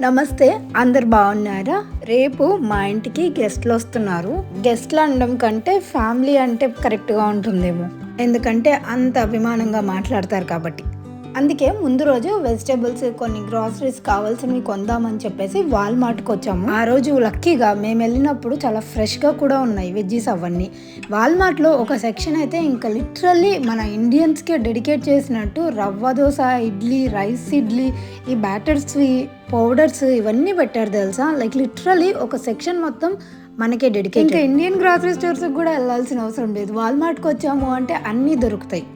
నమస్తే అందరు బాగున్నారా? రేపు మా ఇంటికి గెస్ట్లు వస్తున్నారు. గెస్ట్లు అనడం కంటే ఫ్యామిలీ అంటే కరెక్ట్గా ఉంటుందేమో. ఎందుకంటే అంత అభిమానంగా మాట్లాడతారు కాబట్టి. అందుకే ముందు రోజు వెజిటేబుల్స్ కొన్ని గ్రాసరీస్ కావాల్సినవి కొందామని చెప్పేసి వాల్మార్ట్కి వచ్చాము. ఆ రోజు లక్కీగా మేము వెళ్ళినప్పుడు చాలా ఫ్రెష్గా కూడా ఉన్నాయి వెజ్జీస్ అవన్నీ. వాల్మార్ట్లో ఒక సెక్షన్ అయితే ఇంకా లిటరల్లీ మన ఇండియన్స్కే డెడికేట్ చేసినట్టు రవ్వ దోశ ఇడ్లీ రైస్ ఇడ్లీ ఈ బ్యాటర్స్వి పౌడర్స్ ఇవన్నీ పెట్టారు తెలుసా? లైక్ లిటరల్లీ ఒక సెక్షన్ మొత్తం మనకే డెడికేట్ ఇంకా ఇండియన్ గ్రాసరీ స్టోర్స్కి కూడా వెళ్ళాల్సిన అవసరం లేదు. వాల్మార్ట్కి వచ్చాము అంటే అన్నీ దొరుకుతాయి.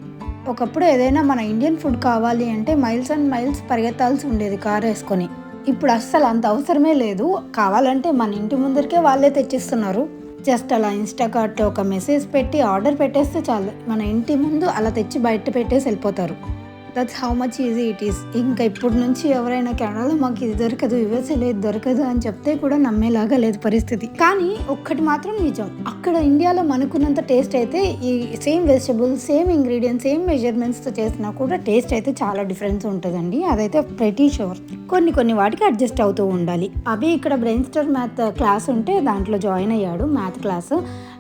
ఒకప్పుడు ఏదైనా మన ఇండియన్ ఫుడ్ కావాలి అంటే మైల్స్ అండ్ మైల్స్ పరిగెత్తాల్సి ఉండేది కారు వేసుకొని. ఇప్పుడు అస్సలు అంత అవసరమే లేదు. కావాలంటే మన ఇంటి ముందరికే వాళ్ళే తెచ్చిస్తున్నారు. జస్ట్ అలా ఇన్స్టాకార్ట్లో ఒక మెసేజ్ పెట్టి ఆర్డర్ పెట్టేస్తే చాలు. మన ఇంటి ముందు అలా తెచ్చి బయట పెట్టేసి వెళ్ళిపోతారు. That's how much easy it is. ఇంకా ఇప్పటి నుంచి ఎవరైనా కెనడాలో మాకు ఇది దొరకదు యుఎస్ఏలో ఇది దొరకదు అని చెప్తే కూడా నమ్మేలాగా లేదు పరిస్థితి. కానీ ఒక్కటి మాత్రం నిజం అక్కడ ఇండియాలో మనకున్నంత టేస్ట్ అయితే ఈ same vegetables same ingredients same మెజర్మెంట్స్తో చేసినా కూడా టేస్ట్ అయితే చాలా డిఫరెన్స్ ఉంటుందండి. అదైతే ప్రతి షోర్ కొన్ని కొన్ని వాటికి అడ్జస్ట్ అవుతూ ఉండాలి. అవి ఇక్కడ బ్రెయిన్ స్టర్ మ్యాథ్ క్లాస్ ఉంటే దాంట్లో జాయిన్ అయ్యాడు మ్యాథ్ క్లాస్.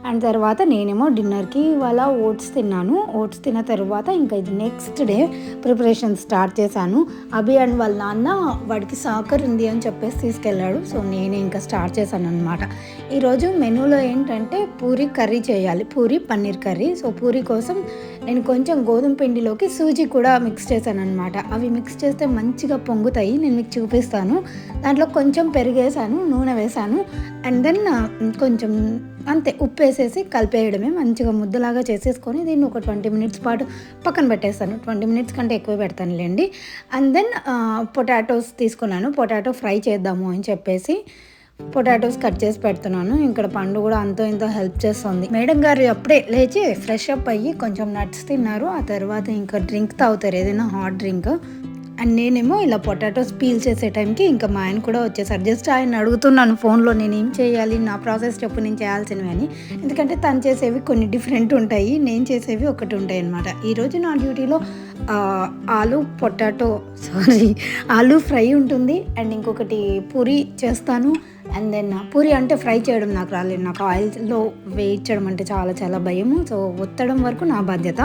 అండ్ తర్వాత నేనేమో డిన్నర్కి ఇవాళ ఓట్స్ తిన్నాను. ఓట్స్ తిన్న తర్వాత ఇంకా ఇది నెక్స్ట్ డే ప్రిపరేషన్ స్టార్ట్ చేశాను. అభి అండ్ వాళ్ళ నాన్న వాడికి సాకర్ ఉంది అని చెప్పేసి తీసుకెళ్ళాడు. సో నేనే ఇంకా స్టార్ట్ చేశాను అనమాట ఈరోజు మెనూలో ఏంటంటే పూరి కర్రీ చేయాలి. పూరి పన్నీర్ కర్రీ. సో పూరి కోసం నేను కొంచెం గోధుమ పిండిలోకి సూజీ కూడా మిక్స్ చేశాను అనమాట అవి మిక్స్ చేస్తే మంచిగా పొంగుతాయి. నేను మీకు చూపిస్తాను. దాంట్లో కొంచెం పెరిగేసాను నూనె వేసాను అండ్ దెన్ కొంచెం అంతే ఉప్పు వేసేసి కలిపేయడమే. మంచిగా ముద్దలాగా చేసేసుకొని దీన్ని ఒక ట్వంటీ మినిట్స్ పాటు పక్కన పెట్టేస్తాను. ట్వంటీ మినిట్స్ కంటే ఎక్కువ పెడతానులేండి. అండ్ దెన్ పొటాటోస్ తీసుకున్నాను. పొటాటో ఫ్రై చేద్దాము అని చెప్పేసి. పొటాటోస్ కట్ చేసి పెడుతున్నాను. ఇక్కడ పండు కూడా అంతో ఇంతో హెల్ప్ చేస్తుంది. మేడం గారు అప్పుడే లేచి ఫ్రెష్ అప్ అయ్యి కొంచెం నట్స్ తిన్నారు. ఆ తర్వాత ఇంకా డ్రింక్ తాగుతారు. ఏదైనా హాట్ డ్రింక్. అండ్ నేనేమో ఇలా పొటాటోస్ పీల్ చేసే టైంకి ఇంకా మా ఆయన కూడా వచ్చేసారు. జస్ట్ ఆయన అడుగుతున్నాను ఫోన్లో నేను ఏం చేయాలి నా ప్రాసెస్ చెప్పు నేను చేయాల్సినవి అని. ఎందుకంటే తను చేసేవి కొన్ని డిఫరెంట్ ఉంటాయి నేను చేసేవి ఒకటి ఉంటాయి అనమాట ఈరోజు నా డ్యూటీలో ఆలు పొటాటో సారీ ఆలు ఫ్రై ఉంటుంది. అండ్ ఇంకొకటి పూరి చేస్తాను. అండ్ దెన్ పూరి అంటే ఫ్రై చేయడం నాకు రాలేదు. నాకు ఆయిల్లో వేయించడం అంటే చాలా చాలా భయము. సో ఒత్తడం వరకు నా బాధ్యత.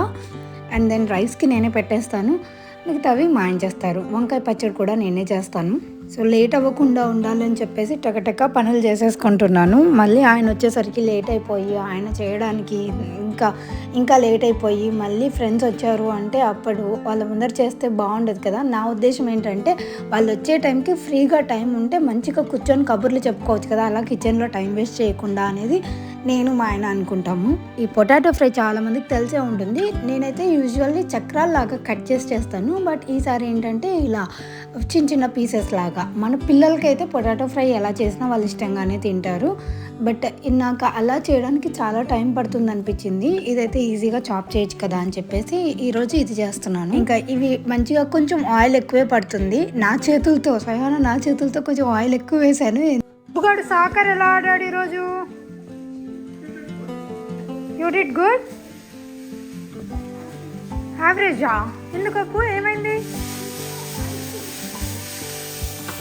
అండ్ దెన్ రైస్కి నేనే పెట్టేస్తాను. మిగతావి మా ఆయన చేస్తారు. వంకాయ పచ్చడి కూడా నేనే చేస్తాను. సో లేట్ అవ్వకుండా ఉండాలని చెప్పేసి టకటక పనులు చేసేసుకుంటున్నాను. మళ్ళీ ఆయన వచ్చేసరికి లేట్ అయిపోయి ఆయన చేయడానికి ఇంకా ఇంకా లేట్ అయిపోయి మళ్ళీ ఫ్రెండ్స్ వచ్చారు అంటే అప్పుడు వాళ్ళ ముందర చేస్తే బాగుండదు కదా. నా ఉద్దేశం ఏంటంటే వాళ్ళు వచ్చే టైంకి ఫ్రీగా టైం ఉంటే మంచిగా కూర్చొని కబుర్లు చెప్పుకోవచ్చు కదా. అలా కిచెన్లో టైం వేస్ట్ చేయకుండా అనేది నేను మా ఆయన అనుకుంటాము. ఈ పొటాటో ఫ్రై చాలామందికి తెలిసే ఉంటుంది. నేనైతే యూజువల్లీ చక్రాల్లాగా కట్ చేసి చేస్తాను. బట్ ఈసారి ఏంటంటే ఇలా చిన్న చిన్న పీసెస్ లాగా. మన పిల్లలకైతే పొటాటో ఫ్రై ఎలా చేసినా వాళ్ళు ఇష్టంగానే తింటారు. బట్ నాకు అలా చేయడానికి చాలా టైం పడుతుంది అనిపించింది. ఇదైతే ఈజీగా చాప్ చేయొచ్చు కదా అని చెప్పేసి ఈరోజు ఇది చేస్తున్నాను. ఇంకా ఇవి మంచిగా కొంచెం ఆయిల్ ఎక్కువే పడుతుంది. నా చేతులతో స్వయాన నా చేతులతో కొంచెం ఆయిల్ ఎక్కువ వేసాను బుగాడు సాకర్ ఎలా ఆడాడు ఈరోజు? యూ డిడ్ గుడ్ యావరేజా ఎందుకు ఏమైంది?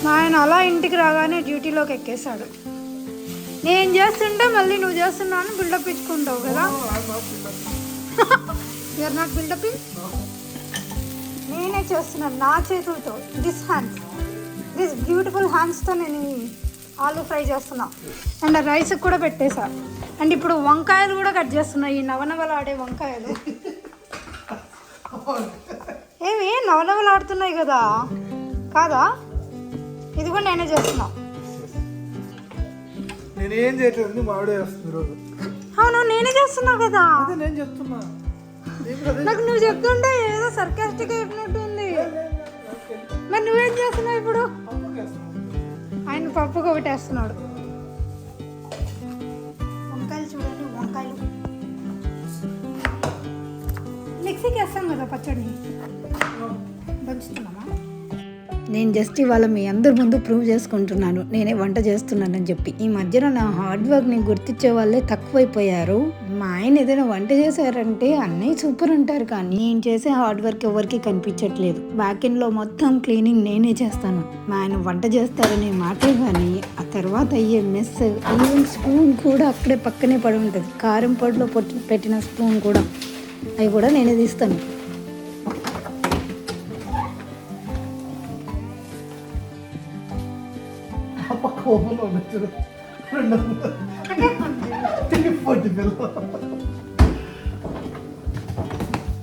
మా ఆయన అలా ఇంటికి రాగానే డ్యూటీలోకి ఎక్కేశాడు. నేను చేస్తుంటే మళ్ళీ నువ్వు చేస్తున్నాను బిల్డప్ ఇచ్చుకుంటావు కదా. యూఆర్ నాట్ బిల్డప్ నేనే చేస్తున్నాను నా చేతులతో. దిస్ హ్యాండ్స్ దిస్ బ్యూటిఫుల్ హ్యాండ్స్తో నేను ఆలు ఫ్రై చేస్తున్నా. అండ్ రైస్ కూడా పెట్టేశా. అండ్ ఇప్పుడు వంకాయలు కూడా కట్ చేస్తున్నా. ఈ నవనవలాడే వంకాయలు. ఏమి నవనవలాడుతున్నాయి కదా. కాదా? ఇది కూడా నేనే చేస్తున్నా. నేనేం చేయట్లేదు మా ఆవిడే వస్తుంది రోజు అవును నేనే చేస్తున్నా కదా. అదే నేను చెప్తున్నా. నీకు నువ్వు చెప్తుంటే ఏదో సర్కాస్టిక్ అయిపోయినట్టు ఉంది. మరి నువ్వేం చేస్తున్నావు ఇప్పుడు. ఆయన పప్పు కొట్టేస్తున్నాడు వంకాయలు చూడండి వంకాయలు. మిక్సీకి వేస్తాం కదా పచ్చడిని. దంచుతున్నామా నేను జస్ట్ ఇవాళ మీ అందరి ముందు ప్రూవ్ చేసుకుంటున్నాను. నేనే వంట చేస్తున్నానని చెప్పి. ఈ మధ్యన నా హార్డ్ వర్క్ని గుర్తించే వాళ్ళే తక్కువైపోయారు. మా ఆయన ఏదైనా వంట చేశారంటే అన్నయ్య సూపర్ అంటారు కానీ నేను చేసే హార్డ్ వర్క్ ఎవరికి కనిపించట్లేదు. బ్యాక్లో మొత్తం క్లీనింగ్ నేనే చేస్తాను. మా ఆయన వంట చేస్తారనే మాటే కానీ ఆ తర్వాత అయ్యే మెస్ ఈవెన్ స్పూన్ కూడా అక్కడే పక్కనే పడి ఉంటుంది. కారం పొడిలో పెట్టిన స్పూన్ కూడా అవి కూడా నేనే తీస్తాను. రెండు పిల్ల.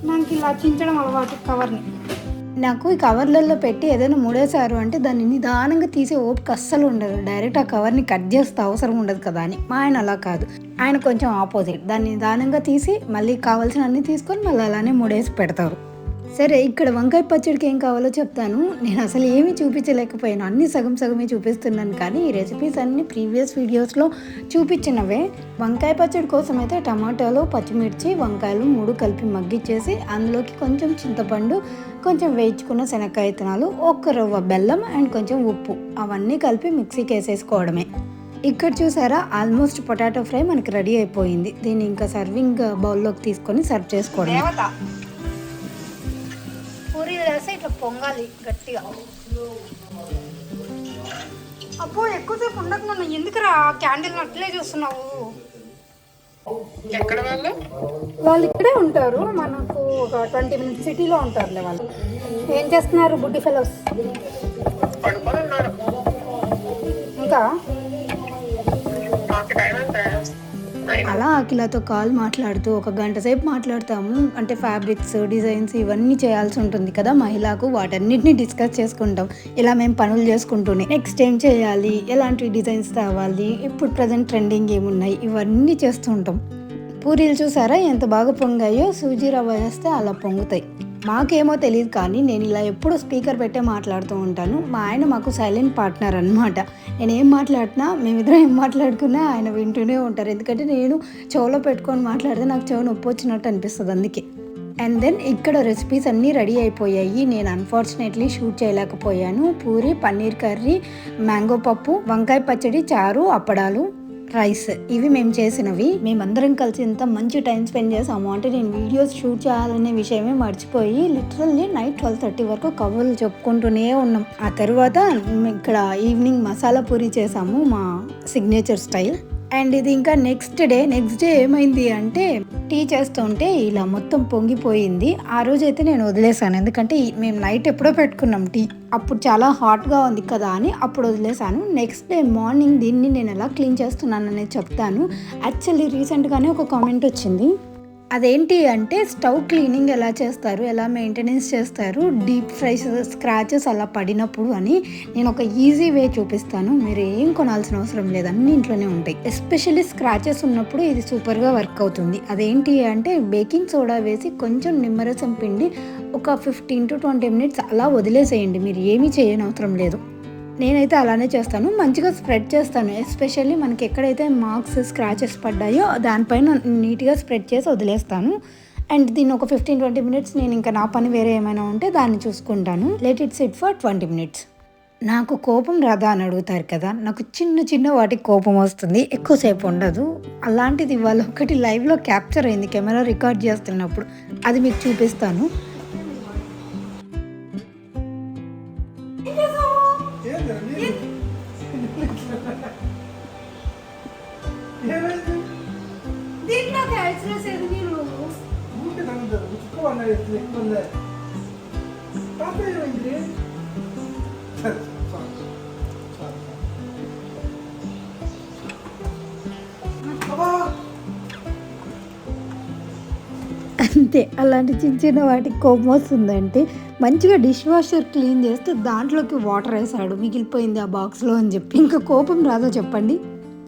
నాకు ఇలా చించడం అలవాటు కవర్ని నాకు ఈ కవర్లలో పెట్టి ఏదైనా ముడేశారు అంటే దాన్ని నిదానంగా తీసే ఓపిక అస్సలు ఉండదు. డైరెక్ట్ ఆ కవర్ని కట్ చేస్తే అవసరం ఉండదు కదా అని. మా ఆయన అలా కాదు. ఆయన కొంచెం ఆపోజిట్ దాన్ని నిదానంగా తీసి మళ్ళీ కావాల్సిన అన్ని తీసుకొని మళ్ళీ అలానే ముడేసి పెడతారు. సరే ఇక్కడ వంకాయ పచ్చడికి ఏం కావాలో చెప్తాను. నేను అసలు ఏమీ చూపించలేకపోయాను. అన్ని సగం సగమే చూపిస్తున్నాను కానీ ఈ రెసిపీస్ అన్ని ప్రీవియస్ వీడియోస్లో చూపించినవే. వంకాయ పచ్చడి కోసం అయితే టమాటాలు పచ్చిమిర్చి వంకాయలు మూడు కలిపి మగ్గిచ్చేసి అందులోకి కొంచెం చింతపండు కొంచెం వేయించుకున్న శనక్కాయ విత్తనాలు ఒక్క రవ్వ బెల్లం అండ్ కొంచెం ఉప్పు. అవన్నీ కలిపి మిక్సీకి వేసేసుకోవడమే ఇక్కడ చూసారా ఆల్మోస్ట్ పొటాటో ఫ్రై మనకి రెడీ అయిపోయింది. దీన్ని ఇంకా సర్వింగ్ బౌల్లోకి తీసుకొని సర్వ్ చేసుకోవడం ఇట్లా పొంగాలి గట్టిగా. అబ్బో ఎక్కువసేపు ఉండకు నన్ను ఎందుకురా క్యాండిల్ అట్లే చూస్తున్నావు? ఎక్కడ వాళ్ళు? వాళ్ళు ఇక్కడే ఉంటారు మనకు ఒక ట్వంటీ మినిట్స్ సిటీలో ఉంటారులే వాళ్ళు. ఏం చేస్తున్నారు బుడ్డి ఫెలోస్? ఇంకా? అలా అఖిలతో కాల్ మాట్లాడుతూ ఒక గంట సేపు మాట్లాడతాము. అంటే ఫ్యాబ్రిక్స్ డిజైన్స్ ఇవన్నీ చేయాల్సి ఉంటుంది కదా మహిళకు. వాటన్నిటిని డిస్కస్ చేసుకుంటాం. ఇలా మేము పనులు చేసుకుంటూనే. నెక్స్ట్ ఏం చేయాలి? ఎలాంటి డిజైన్స్ తేవాలి? ఇప్పుడు ప్రజెంట్ ట్రెండింగ్ ఏమున్నాయి? ఇవన్నీ చేస్తూ ఉంటాం. పూరీలు చూసారా? ఎంత బాగా పొంగాయో? సూజీ రవ్వ వేస్తే అలా పొంగుతాయి. మాకేమో తెలియదు కానీ నేను ఇలా ఎప్పుడు స్పీకర్ పెట్టే మాట్లాడుతూ ఉంటాను. మా ఆయన మాకు సైలెంట్ పార్ట్నర్ అనమాట నేను ఏం మాట్లాడినా మేమిద్దరం ఏం మాట్లాడుకున్నా ఆయన వింటూనే ఉంటారు. ఎందుకంటే నేను చెవులో పెట్టుకొని మాట్లాడితే నాకు చెవు నొప్పి వచ్చినట్టు అనిపిస్తుంది అందుకే. అండ్ దెన్ ఇక్కడ రెసిపీస్ అన్నీ రెడీ అయిపోయాయి. నేను అన్ఫార్చునేట్లీ షూట్ చేయలేకపోయాను. పూరి పన్నీర్ కర్రీ మ్యాంగో పప్పు వంకాయ పచ్చడి చారు అప్పడాలు. రైస్. ఇవి మేము చేసినవి. మేమందరం కలిసి ఎంత మంచి టైం స్పెండ్ చేసాము అంటే నేను వీడియోస్ షూట్ చేయాలనే విషయమే మర్చిపోయి లిటరల్లీ నైట్ ట్వెల్వ్ థర్టీ వరకు కబుర్లు చెప్పుకుంటూనే ఉన్నాం. ఆ తర్వాత ఇక్కడ ఈవినింగ్ మసాలా పూరి చేసాము మా సిగ్నేచర్ స్టైల్ అండ్ ఇది ఇంకా నెక్స్ట్ డే నెక్స్ట్ డే ఏమైంది అంటే టీ చేస్తుంటే ఇలా మొత్తం పొంగిపోయింది. ఆ రోజు అయితే నేను వదిలేసాను. ఎందుకంటే మేము నైట్ ఎప్పుడో పెట్టుకున్నాం టీ. అప్పుడు చాలా హాట్గా ఉంది కదా అని అప్పుడు వదిలేసాను. నెక్స్ట్ డే మార్నింగ్ దీన్ని నేను ఎలా క్లీన్ చేస్తున్నాను అనేది చెప్తాను. యాక్చువల్లీ రీసెంట్గానే ఒక కామెంట్ వచ్చింది. అదేంటి అంటే స్టవ్ క్లీనింగ్ ఎలా చేస్తారు ఎలా మెయింటెనెన్స్ చేస్తారు డీప్ ఫ్రైస్ స్క్రాచెస్ అలా పడినప్పుడు అని నేను ఒక ఈజీ వే చూపిస్తాను. మీరు ఏం కొనాల్సిన అవసరం లేదు అన్ని ఇంట్లోనే ఉంటాయి. ఎస్పెషల్లీ స్క్రాచెస్ ఉన్నప్పుడు ఇది సూపర్గా వర్క్ అవుతుంది. అదేంటి అంటే బేకింగ్ సోడా వేసి కొంచెం నిమ్మరసం పిండి ఒక ఫిఫ్టీన్ టు ట్వంటీ మినిట్స్ అలా వదిలేసేయండి. మీరు ఏమీ చేయనవసరం లేదు. నేనైతే అలానే చేస్తాను. మంచిగా స్ప్రెడ్ చేస్తాను. ఎస్పెషల్లీ మనకి ఎక్కడైతే మార్క్స్ స్క్రాచెస్ పడ్డాయో దానిపైన నీట్గా స్ప్రెడ్ చేసి వదిలేస్తాను. అండ్ దీన్ని ఒక ఫిఫ్టీన్ ట్వంటీ మినిట్స్ నేను ఇంకా నా పని వేరే ఏమైనా ఉంటే దాన్ని చూసుకుంటాను. Let it sit for twenty minutes. నాకు కోపం రాదా అని అడుగుతారు కదా నాకు చిన్న చిన్న వాటికి కోపం వస్తుంది. ఎక్కువసేపు ఉండదు. అలాంటిది ఇవాళ ఒకటి లైవ్లో క్యాప్చర్ అయింది కెమెరా రికార్డ్ చేస్తున్నప్పుడు. అది మీకు చూపిస్తాను. అంతే అలాంటి చిన్న చిన్న వాటికి కోపం వస్తుందంటే మంచిగా డిష్ వాషర్ క్లీన్ చేస్తే దాంట్లోకి వాటర్ వేసాడు మిగిలిపోయింది ఆ బాక్స్లో అని చెప్పి. ఇంకా కోపం రాదో చెప్పండి.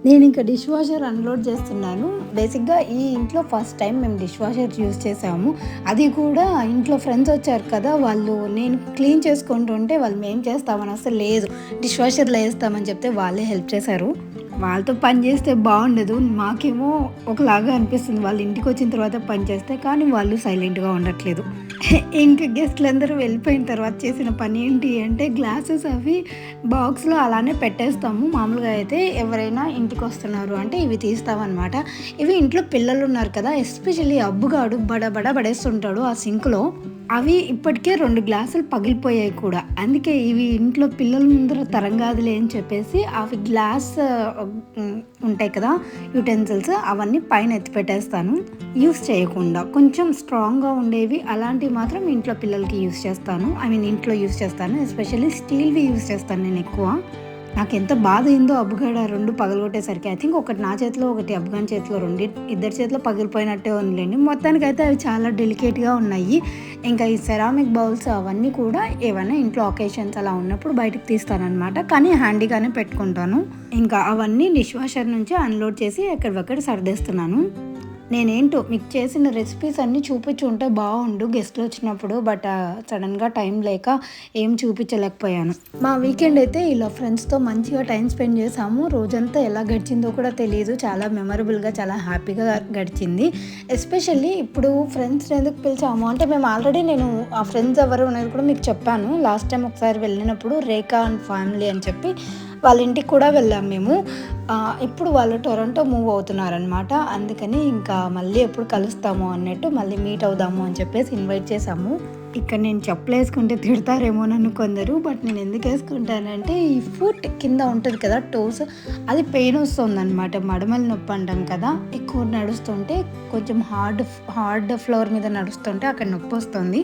నేను ఇంకా డిష్ వాషర్ అన్లోడ్ చేస్తున్నాను. బేసిక్గా ఈ ఇంట్లో ఫస్ట్ టైం మేము డిష్ వాషర్ యూస్ చేసాము. అది కూడా ఇంట్లో ఫ్రెండ్స్ వచ్చారు కదా వాళ్ళు నేను క్లీన్ చేసుకుంటుంటే వాళ్ళు మేము చేస్తామని అసలు లేదు. డిష్ వాషర్లో వేస్తామని చెప్తే వాళ్ళే హెల్ప్ చేశారు. వాళ్ళతో పని చేస్తే బాగుండదు. మాకేమో ఒకలాగా అనిపిస్తుంది. వాళ్ళు ఇంటికి వచ్చిన తర్వాత పని చేస్తే కానీ వాళ్ళు సైలెంట్గా ఉండట్లేదు. ఇంకా గెస్ట్లు అందరూ వెళ్ళిపోయిన తర్వాత చేసిన పని ఏంటి అంటే గ్లాసెస్ అవి బాక్స్లో అలానే పెట్టేస్తాము. మామూలుగా అయితే ఎవరైనా ఇంటికి వస్తున్నారు అంటే ఇవి తీస్తామన్నమాట. ఇవి ఇంట్లో పిల్లలు ఉన్నారు కదా ఎస్పెషల్లీ అబ్బుగాడు బడ బడ పడేస్తుంటాడు ఆ సింక్లో. అవి ఇప్పటికే రెండు గ్లాసులు పగిలిపోయాయి కూడా. అందుకే ఇవి ఇంట్లో పిల్లల ముందర తరంగాదులే అని చెప్పేసి అవి గ్లాస్ ఉంటాయి కదా యూటెన్సిల్స్ అవన్నీ పైన ఎత్తిపెట్టేస్తాను యూస్ చేయకుండా కొంచెం స్ట్రాంగ్గా ఉండేవి అలాంటివి మాత్రం ఇంట్లో పిల్లలకి యూస్ చేస్తాను. ఐ మీన్ ఇంట్లో యూస్ చేస్తాను. ఎస్పెషల్లీ స్టీల్వి యూస్ చేస్తాను నేను ఎక్కువ. నాకు ఎంత బాధ అయిందో అబ్బుగాడు రెండు పగలగొట్టేసరికి. ఐ థింక్ ఒకటి నా చేతిలో ఒకటి అబ్బుగాని చేతిలో రెండు. ఇద్దరి చేతిలో పగిలిపోయినట్టే ఉందిలేండి. మొత్తానికైతే అవి చాలా డెలికేట్గా ఉన్నాయి. ఇంకా ఈ సెరామిక్ బౌల్స్ అవన్నీ కూడా ఏమైనా ఇంట్లో ఒకేషన్స్ అలా ఉన్నప్పుడు బయటకు తీస్తానన్నమాట. కానీ హ్యాండీగానే పెట్టుకుంటాను. ఇంకా అవన్నీ డిష్ వాషర్ నుంచి అన్లోడ్ చేసి ఎక్కడివక్కడ సర్దేస్తున్నాను. నేనేంటో మీకు చేసిన రెసిపీస్ అన్నీ చూపించి ఉంటే బాగుండు గెస్ట్లు వచ్చినప్పుడు బట్ సడన్గా టైం లేక ఏం చూపించలేకపోయాను. మా వీకెండ్ అయితే ఇలా ఫ్రెండ్స్తో మంచిగా టైం స్పెండ్ చేసాము. రోజంతా ఎలా గడిచిందో కూడా తెలియదు చాలా మెమరబుల్గా చాలా హ్యాపీగా గడిచింది. ఎస్పెషల్లీ ఇప్పుడు ఫ్రెండ్స్ ఎందుకు పిలిచాము? అంటే మేము ఆల్రెడీ నేను ఆ ఫ్రెండ్స్ ఎవరు అనేది కూడా మీకు చెప్పాను. లాస్ట్ టైం ఒకసారి వెళ్ళినప్పుడు రేఖా అండ్ ఫ్యామిలీ అని చెప్పి వాళ్ళ ఇంటికి కూడా వెళ్ళాం మేము. ఇప్పుడు వాళ్ళు టొరంటో మూవ్ అవుతున్నారనమాట అందుకని ఇంకా మళ్ళీ ఎప్పుడు కలుస్తాము అన్నట్టు మళ్ళీ మీట్ అవుదాము అని చెప్పేసి ఇన్వైట్ చేసాము ఇక్కడ నేను చెప్పులు వేసుకుంటే తిడతారేమో నన్ను కొందరు బట్ నేను ఎందుకు వేసుకుంటానంటే ఈ ఫుట్ కింద ఉంటుంది కదా టోస్ అది పెయిన్ వస్తుంది అనమాట మడమల నొప్పి అంటాం కదా ఎక్కువ నడుస్తుంటే కొంచెం హార్డ్ హార్డ్ ఫ్లోర్ మీద నడుస్తుంటే అక్కడ నొప్పి వస్తుంది.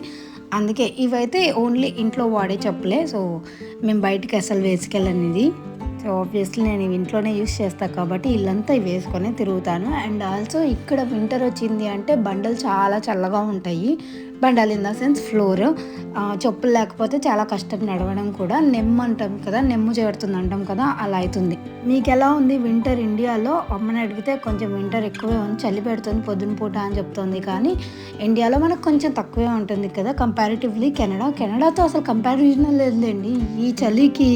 అందుకే ఇవైతే ఓన్లీ ఇంట్లో వాడే చెప్పులే. సో మేము బయటికి అసలు వేసుకెళ్ళనిది. సో ఆబ్వియస్లీ నేను ఇవి ఇంట్లోనే యూస్ చేస్తాను కాబట్టి ఇల్లంతా ఇవి వేసుకొని తిరుగుతాను. అండ్ ఆల్సో ఇక్కడ వింటర్ వచ్చింది అంటే బండలు చాలా చల్లగా ఉంటాయి. బండలు ఇన్ ద సెన్స్ ఫ్లోర్. చెప్పులు లేకపోతే చాలా కష్టం నడవడం కూడా. నెమ్ము అంటాం కదా నెమ్ము చేరుతుంది అంటాం కదా అలా అవుతుంది. మీకు ఎలా ఉంది వింటర్ ఇండియాలో? అమ్మని అడిగితే కొంచెం వింటర్ ఎక్కువే ఉంది చలి పెడుతుంది పొద్దున పూట అని చెప్తుంది. కానీ ఇండియాలో మనకు కొంచెం తక్కువే ఉంటుంది కదా కంపారిటివ్లీ కెనడా. కెనడాతో అసలు కంపారిజన్ లేదులేండి. ఈ చలికి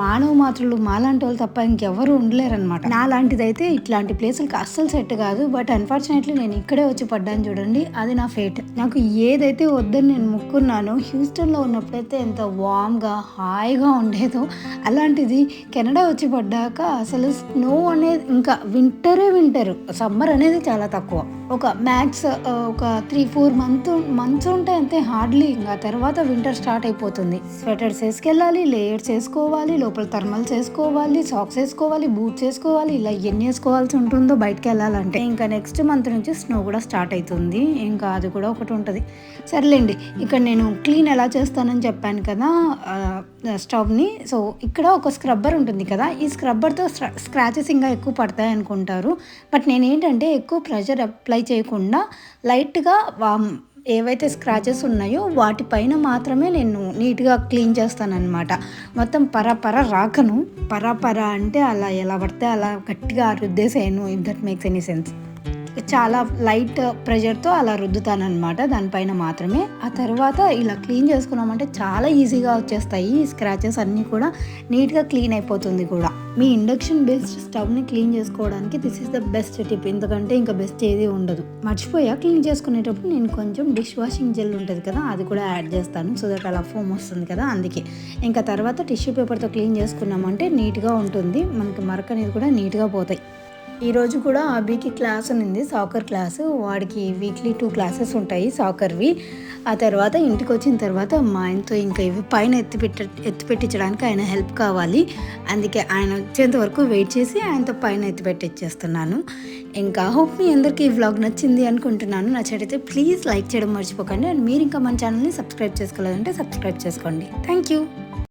మానవ మాత్రులు మాలాంటి వాళ్ళు తప్ప ఇంకెవరు ఉండలేరనమాట నా లాంటిదైతే ఇట్లాంటి ప్లేసులకి అస్సలు సెట్ కాదు. బట్ అన్ఫార్చునేట్లీ నేను ఇక్కడే వచ్చి పడ్డాను చూడండి. అది నా ఫేట్ నాకు ఏదైతే వద్దని నేను ముక్కున్నానో హ్యూస్టన్లో ఉన్నప్పుడైతే ఎంత వామ్గా హాయిగా ఉండేదో అలాంటిది కెనడా వచ్చి పడ్డాక అసలు స్నో అనేది ఇంకా వింటరే వింటరు. సమ్మర్ అనేది చాలా తక్కువ. ఒక మ్యాక్స్ ఒక త్రీ ఫోర్ మంత్ మంత్స్ ఉంటే అంతే హార్డ్లీ ఇంకా తర్వాత వింటర్ స్టార్ట్ అయిపోతుంది. స్వెటర్స్ వేసుకెళ్ళాలి లేయర్స్ వేసుకోవాలి లోపల థర్మల్స్ వేసుకోవాలి సాక్స్ వేసుకోవాలి బూట్స్ వేసుకోవాలి ఇలా ఎన్ని వేసుకోవాల్సి ఉంటుందో బయటకు వెళ్ళాలంటే. ఇంకా నెక్స్ట్ మంత్ నుంచి స్నో కూడా స్టార్ట్ అవుతుంది ఇంకా అది కూడా ఒకటి ఉంటుంది. సర్లేండి ఇక్కడ నేను క్లీన్ ఎలా చేస్తానని చెప్పాను కదా స్టవ్ని. సో ఇక్కడ ఒక స్క్రబ్బర్ ఉంటుంది కదా ఈ స్క్రబ్బర్తో స్క్రాచెస్ ఇంకా ఎక్కువ పడతాయి అనుకుంటారు. బట్ నేనేంటంటే ఎక్కువ ప్రెషర్ అప్లై చేయకుండా లైట్గా వా- ఏవైతే స్క్రాచెస్ ఉన్నాయో వాటిపైన మాత్రమే నేను నీట్గా క్లీన్ చేస్తానన్నమాట. మొత్తం పరపర రాకను. పరపర అంటే అలా ఎలా పడితే అలా గట్టిగా రుద్దేసేయను if that makes any sense చాలా లైట్ ప్రెషర్తో అలా రుద్దుతానమాట దానిపైన మాత్రమే. ఆ తర్వాత ఇలా క్లీన్ చేసుకున్నామంటే చాలా ఈజీగా వచ్చేస్తాయి స్క్రాచెస్ అన్నీ కూడా. నీట్గా క్లీన్ అయిపోతుంది కూడా. మీ ఇండక్షన్ బేస్డ్ స్టవ్ని క్లీన్ చేసుకోవడానికి this is the best tip ఎందుకంటే ఇంకా బెస్ట్ ఏది ఉండదు. మర్చిపోయా క్లీన్ చేసుకునేటప్పుడు నేను కొంచెం డిష్ వాషింగ్ జెల్ ఉంటుంది కదా అది కూడా యాడ్ చేస్తాను. సో దట్ అలా ఫోమ్ వస్తుంది కదా అందుకే. ఇంకా తర్వాత టిష్యూ పేపర్తో క్లీన్ చేసుకున్నామంటే నీట్గా ఉంటుంది. మనకి మరక అనేది కూడా నీట్గా పోతాయి. ఈరోజు కూడా అభికి క్లాస్ ఉంది సాకర్ క్లాసు వాడికి వీక్లీ టూ క్లాసెస్ ఉంటాయి సాకర్వి ఆ తర్వాత ఇంటికి వచ్చిన తర్వాత మా ఆయనతో ఇంకా ఇవి పైన ఎత్తిపెట్ట ఎత్తిపెట్టించడానికి ఆయన హెల్ప్ కావాలి. అందుకే ఆయన వచ్చేంత వరకు వెయిట్ చేసి ఆయనతో పైన ఎత్తిపెట్టించేస్తున్నాను ఇంకా హోప్ మీ అందరికీ ఈ వ్లాగ్ నచ్చింది అనుకుంటున్నాను. నచ్చడైతే ప్లీజ్ లైక్ చేయడం మర్చిపోకండి. అండ్ మీరు ఇంకా మన ఛానల్ని సబ్స్క్రైబ్ చేసుకోలేదంటే సబ్స్క్రైబ్ చేసుకోండి. Thank you